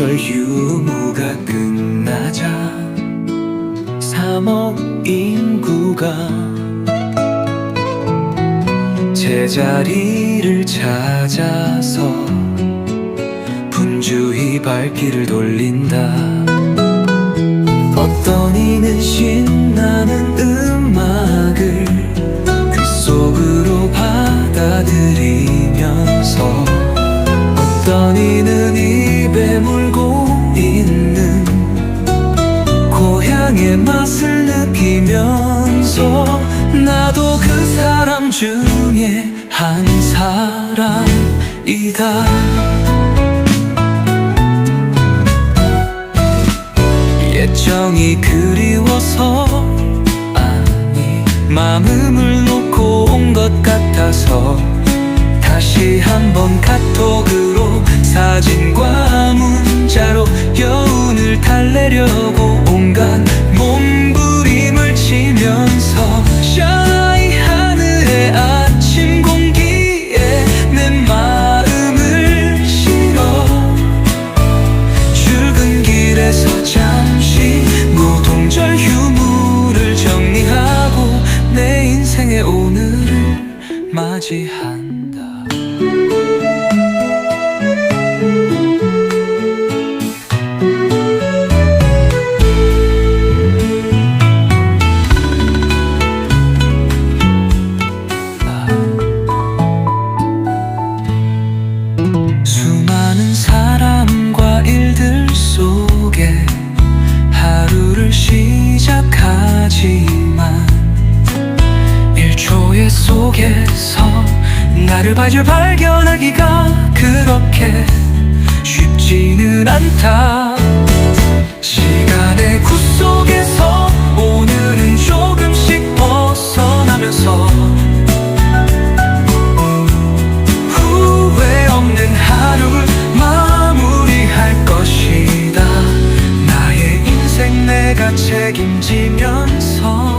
공동절 유무가 끝나자 3억 인구가 제자리를 찾아서 분주히 발길을 돌린다. 어떤 이는 신나는 음 맛을 느끼면서 나도 그 사람 중에 한 사람이다. 예정이 그리워서 아니 마음을 놓고 온 것 같아서 다시 한번 카톡으로 사진과 문자로 여운을 달래려고 출근길에서 잠시 노동절 휴무를 정리하고 내 인생의 오늘을 맞이한 시작하지만 1초의 속에서 나를 발견 발견하기가 그렇게 쉽지는 않다. 시간의 구 속에서 tall